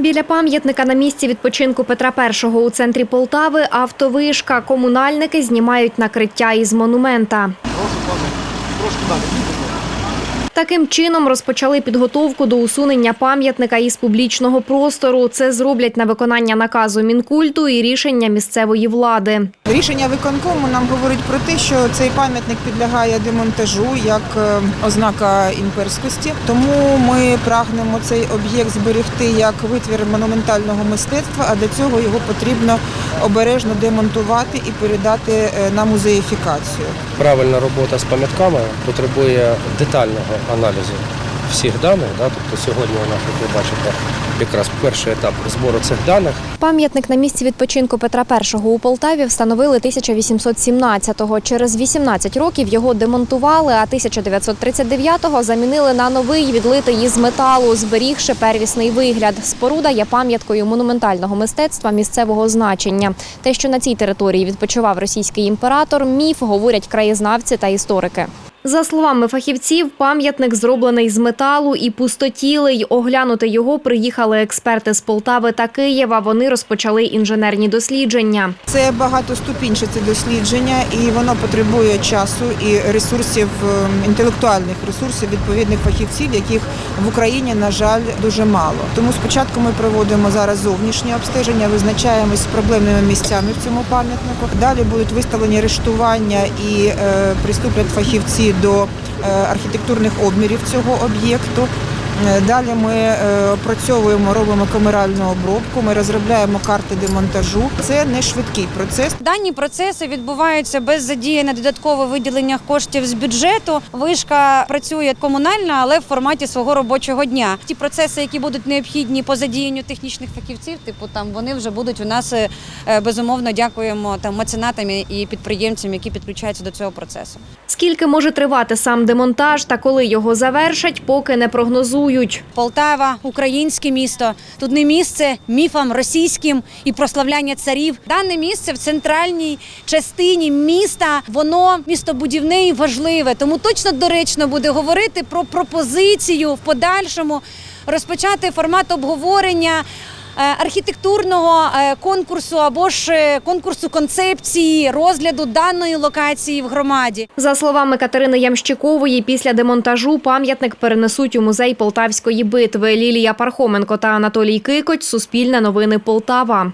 Біля пам'ятника на місці відпочинку Петра І у центрі Полтави автовишка. Комунальники знімають накриття із монумента. Таким чином розпочали підготовку до усунення пам'ятника із публічного простору. Це зроблять на виконання наказу Мінкульту і рішення місцевої влади. Рішення виконкому нам говорить про те, що цей пам'ятник підлягає демонтажу як е, ознака імперськості. Тому ми прагнемо цей об'єкт зберегти як витвір монументального мистецтва, а для цього його потрібно обережно демонтувати і передати е, на музеїфікацію. Правильна робота з пам'ятками потребує детального аналізу всіх даних. Да? Тобто сьогодні у нас, як ви бачите, якраз перший етап збору цих даних. Пам'ятник на місці відпочинку Петра І у Полтаві встановили 1817-го. Через 18 років його демонтували, а 1939-го замінили на новий, відлитий із металу, зберігши первісний вигляд. Споруда є пам'яткою монументального мистецтва місцевого значення. Те, що на цій території відпочивав російський імператор, міф, говорять краєзнавці та історики. За словами фахівців, пам'ятник зроблений з металу і пустотілий. Оглянути його приїхали експерти з Полтави та Києва. Вони розпочали інженерні дослідження. Це багатоступінчате дослідження, і воно потребує часу і ресурсів, е, інтелектуальних ресурсів відповідних фахівців, яких в Україні, на жаль, дуже мало. Тому спочатку ми проводимо зараз зовнішнє обстеження, визначаємось з проблемними місцями в цьому пам'ятнику. Далі будуть виставлені рештування і е, приступлять фахівці до е, архітектурних обмірів цього об'єкту. Е, Далі ми е, опрацьовуємо, робимо камеральну обробку, ми розробляємо карти демонтажу. Це не швидкий процес. Дані процеси відбуваються без задіяння додатково виділення коштів з бюджету. Вишка працює комунальна, але в форматі свого робочого дня. Ті процеси, які будуть необхідні по задіянню технічних фахівців, типу там вони вже будуть у нас е, безумовно. Дякуємо там меценатам і підприємцям, які підключаються до цього процесу. Скільки може тривати сам демонтаж та коли його завершать, поки не прогнозують. Полтава, українське місто. Тут не місце міфам російським і прославляння царів. Дане місце в центральній частині міста. Воно містобудівне і важливе. Тому точно доречно буде говорити про пропозицію в подальшому розпочати формат обговорення. Е, Архітектурного е, конкурсу або ж е, конкурсу концепції розгляду даної локації в громаді. За словами Катерини Ямщикової, після демонтажу пам'ятник перенесуть у музей Полтавської битви. Лілія Пархоменко та Анатолій Кикоть Суспільне новини Полтава.